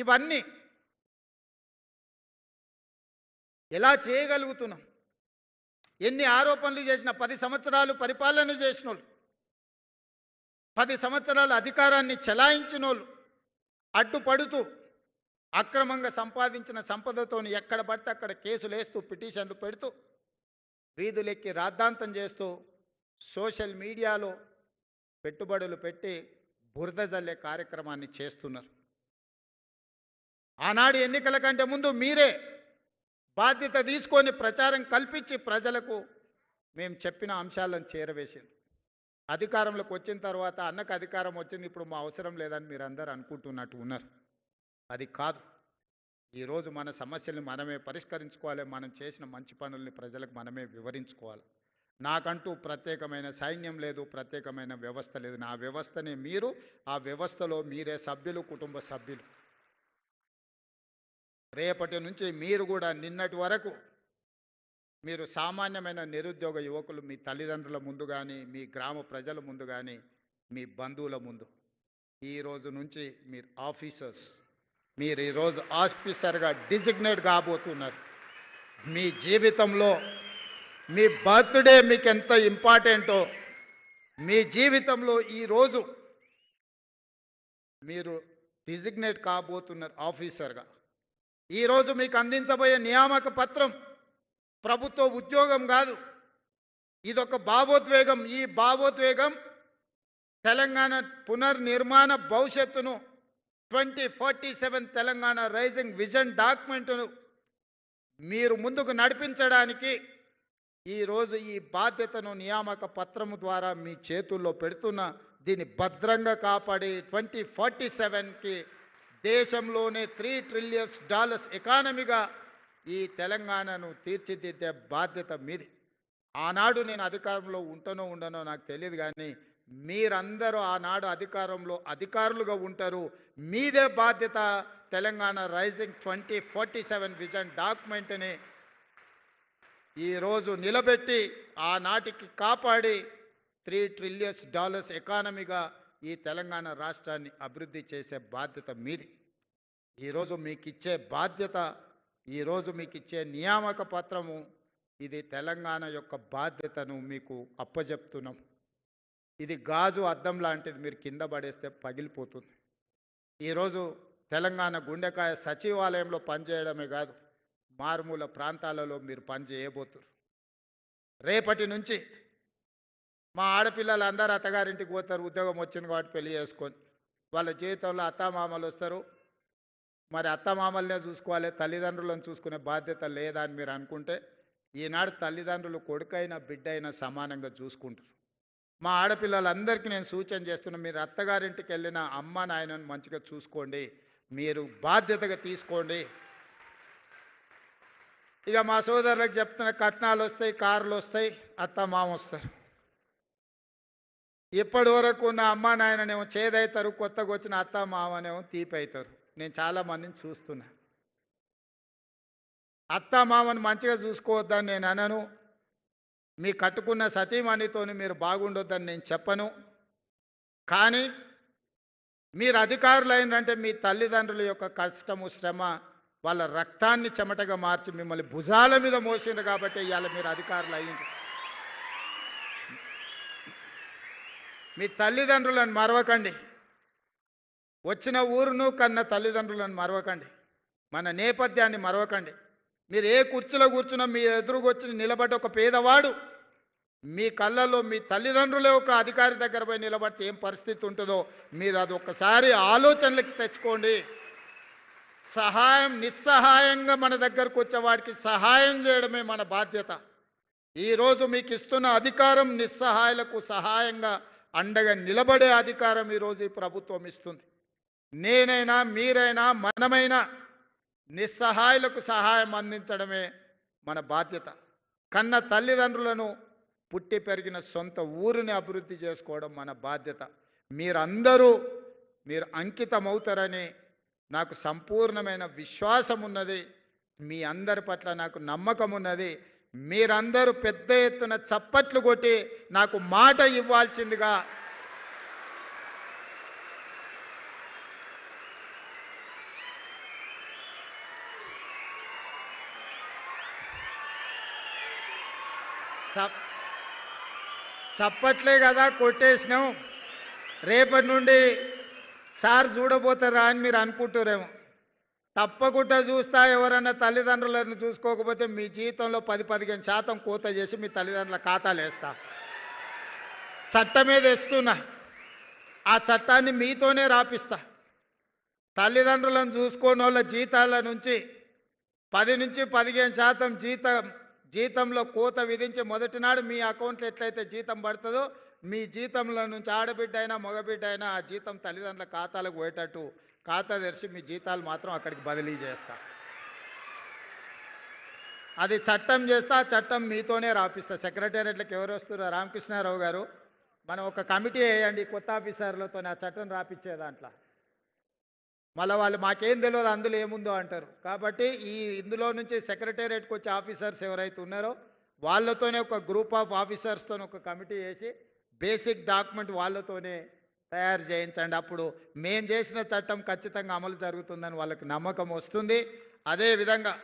ఇవన్నీ ఎలా చేయగలుగుతున్నాం? ఎన్ని ఆరోపణలు చేసిన పది సంవత్సరాలు పరిపాలన చేసిన వాళ్ళు పది సంవత్సరాల అధికారాన్ని చెలాయించిన వాళ్ళు అడ్డుపడుతూ అక్రమంగా సంపాదించిన సంపదతోని ఎక్కడ పడితే అక్కడ కేసులు వేస్తూ పిటిషన్లు పెడుతూ వీధులెక్కి రాద్ధాంతం చేస్తూ సోషల్ మీడియాలో పెట్టుబడులు పెట్టి బురద జల్లే కార్యక్రమాన్ని చేస్తున్నారు. ఆనాడు ఎన్నికల కంటే ముందు మీరే బాధ్యత తీసుకొని ప్రచారం కల్పించి ప్రజలకు మేము చెప్పిన అంశాలను చేరవేసింది. అధికారంలోకి వచ్చిన తర్వాత అన్నకు అధికారం వచ్చింది. ఇప్పుడు మా అవసరం లేదని మీరు అందరూ అనుకుంటున్నట్టు ఉన్నారు. అది కాదు. ఈరోజు మన సమస్యల్ని మనమే పరిష్కరించుకోవాలి. మనం చేసిన మంచి పనుల్ని ప్రజలకు మనమే వివరించుకోవాలి. నాకంటూ ప్రత్యేకమైన సైన్యం లేదు ప్రత్యేకమైన వ్యవస్థ లేదు. నా వ్యవస్థనే మీరు ఆ వ్యవస్థలో మీరే సభ్యులు కుటుంబ సభ్యులు. రేపటి నుంచి మీరు కూడా నిన్నటి వరకు మీరు సామాన్యమైన నిరుద్యోగ యువకులు మీ తల్లిదండ్రుల ముందు కానీ మీ గ్రామ ప్రజల ముందు కానీ మీ బంధువుల ముందు. ఈ రోజు నుంచి మీరు ఆఫీసర్స్ మీరు ఈరోజు ఆఫీసర్గా డిజిగ్నేట్ కాబోతున్నారు. మీ జీవితంలో మీ బర్త్డే మీకు ఎంత ఇంపార్టెంటో మీ జీవితంలో ఈరోజు మీరు డిజిగ్నేట్ కాబోతున్నారు ఆఫీసర్గా. ఈరోజు మీకు అందించబోయే నియామక పత్రం ప్రభుత్వ ఉద్యోగం కాదు. ఇదొక భావోద్వేగం. ఈ భావోద్వేగం తెలంగాణ పునర్నిర్మాణ భవిష్యత్తును twenty forty seven Telangana rising vision డాక్యుమెంట్ను మీరు ముందుకు నడిపించడానికి ఈరోజు ఈ బాధ్యతను నియామక పత్రము ద్వారా మీ చేతుల్లో పెడుతున్న. దీన్ని భద్రంగా కాపాడి ట్వంటీ ఫార్టీ సెవెన్కి దేశంలోనే త్రీ ట్రిలియన్స్ డాలర్స్ ఎకానమీగా ఈ తెలంగాణను తీర్చిదిద్దే బాధ్యత మీది. ఆనాడు నేను అధికారంలో ఉంటానో ఉండనో నాకు తెలియదు కానీ మీరందరూ ఆనాడు అధికారంలో అధికారులుగా ఉంటారు. మీదే బాధ్యత Telangana rising twenty forty seven vision డాక్యుమెంట్ని ఈరోజు నిలబెట్టి ఆనాటికి కాపాడి త్రీ ట్రిలియన్స్ డాలర్స్ ఎకానమీగా ఈ తెలంగాణ రాష్ట్రాన్ని అభివృద్ధి చేసే బాధ్యత మీది. ఈరోజు మీకు ఇచ్చే బాధ్యత ఈరోజు మీకు ఇచ్చే నియామక పత్రము ఇది తెలంగాణ యొక్క బాధ్యతను మీకు అప్పజెప్తున్నాం. ఇది గాజు అద్దం లాంటిది మీరు కింద పడేస్తే పగిలిపోతుంది. ఈరోజు తెలంగాణ గుండెకాయ సచివాలయంలో పనిచేయడమే కాదు మారుమూల ప్రాంతాలలో మీరు పని చేయబోతున్నారు రేపటి నుంచి మా ఆడపిల్లలు అందరూ అత్తగారింటికి పోతారు ఉద్యోగం వచ్చింది కాబట్టి పెళ్ళి చేసుకొని. వాళ్ళ జీవితంలో అత్తామామలు వస్తారు. మరి అత్తమామల్నే చూసుకోవాలి తల్లిదండ్రులను చూసుకునే బాధ్యత లేదా అని మీరు అనుకుంటే ఈనాడు తల్లిదండ్రులు కొడుకైనా బిడ్డ అయినా సమానంగా చూసుకుంటారు. మా ఆడపిల్లలందరికీ నేను సూచన చేస్తున్నా మీరు అత్తగారింటికి వెళ్ళిన అమ్మ నాయనను మంచిగా చూసుకోండి. మీరు బాధ్యతగా తీసుకోండి. ఇక మా సోదరులకు చెప్తున్న కట్నాలు వస్తాయి కార్లు వస్తాయి అత్త మామ వస్తారు. ఇప్పటి వరకు నా అమ్మ నాయననేమో చేదవుతారు కొత్తగా వచ్చిన అత్త మామనేమో తీపైతారు. అవుతారు నేను చాలా మందిని చూస్తున్నా. అత్త మామని మంచిగా చూసుకోవద్దని నేను అనను. మీ కట్టుకున్న సతీమణితోని మీరు బాగుండొద్దని నేను చెప్పను. కానీ మీరు అధికారులు మీ తల్లిదండ్రుల యొక్క కష్టము శ్రమ వాళ్ళ రక్తాన్ని చెమటగా మార్చి మిమ్మల్ని భుజాల మీద మోసింది కాబట్టి ఇవాళ మీరు అధికారులు అయ్యింది మీ తల్లిదండ్రులను మరవకండి. వచ్చిన ఊరును కన్న తల్లిదండ్రులను మరవకండి. మన నేపథ్యాన్ని మరవకండి. మీరు ఏ కుర్చీలో కూర్చున్నా మీ ఎదురుకు వచ్చి నిలబడ్డ ఒక పేదవాడు మీ కళ్ళల్లో మీ తల్లిదండ్రులే ఒక అధికారి దగ్గర పోయి నిలబడితే ఏం పరిస్థితి ఉంటుందో మీరు అది ఒకసారి ఆలోచనలకి తెచ్చుకోండి. సహాయం నిస్సహాయంగా మన దగ్గరకు వచ్చేవాడికి సహాయం చేయడమే మన బాధ్యత. ఈరోజు మీకు ఇస్తున్న అధికారం నిస్సహాయులకు సహాయంగా అండగా నిలబడే అధికారం ఈరోజు ఈ ప్రభుత్వం ఇస్తుంది. నేనైనా మీరైనా మనమైనా నిస్సహాయులకు సహాయం అందించడమే మన బాధ్యత. కన్న తల్లిదండ్రులను పుట్టి పెరిగిన సొంత ఊరిని అభివృద్ధి చేసుకోవడం మన బాధ్యత. మీరందరూ మీరు అంకితమవుతారని నాకు సంపూర్ణమైన విశ్వాసం ఉన్నది మీ అందరి పట్ల నాకు నమ్మకం ఉన్నది మీరందరూ పెద్ద ఎత్తున చప్పట్లు కొట్టి నాకు మాట ఇవ్వాల్సిందిగా. చప్పట్లే కదా కొట్టేసినాం. రేపటి నుండి సార్ చూడబోతారా అని మీరు అనుకుంటారేమో. తప్పకుండా చూస్తా ఎవరన్నా తల్లిదండ్రులను చూసుకోకపోతే మీ జీవితంలో పది పదిహేను శాతం కోత చేసి మీ తల్లిదండ్రుల ఖాతాలు వేస్తా. చట్టం మీద తెస్తున్నా. ఆ చట్టాన్ని మీతోనే రాపిస్తా. తల్లిదండ్రులను చూసుకోని వాళ్ళ జీతాల నుంచి పది నుంచి పదిహేను శాతం జీతం జీతంలో కోత విధించి మొదటి నాడు మీ అకౌంట్లో ఎట్లయితే జీతం పడుతుందో మీ జీతంలో నుంచి ఆడబిడ్డ అయినా మగబిడ్డ అయినా ఆ జీతం తల్లిదండ్రుల ఖాతాలకు పోయేటట్టు ఖాతా తెరిచి మీ జీతాలు మాత్రం అక్కడికి బదిలీ చేస్తా. అది చట్టం చేస్తా ఆ చట్టం మీతోనే రాపిస్తా. సెక్రటేరియట్లకు ఎవరు వస్తున్నారు? రామకృష్ణారావు గారు మనం ఒక కమిటీ వేయండి కొత్త ఆఫీసర్లతో ఆ చట్టం రాపిచ్చే దాంట్లో. మళ్ళీ వాళ్ళు మాకేం తెలియదు అందులో ఏముందో అంటారు. కాబట్టి ఈ ఇందులో నుంచి సెక్రటేరియట్కి వచ్చే ఆఫీసర్స్ ఎవరైతే ఉన్నారో వాళ్ళతోనే ఒక గ్రూప్ ఆఫ్ ఆఫీసర్స్తో ఒక కమిటీ వేసి బేసిక్ డాక్యుమెంట్ వాళ్ళతోనే తయారు చేయించండి. అప్పుడు మేం చేసిన చట్టం ఖచ్చితంగా అమలు జరుగుతుందని వాళ్ళకి నమ్మకం వస్తుంది. అదేవిధంగా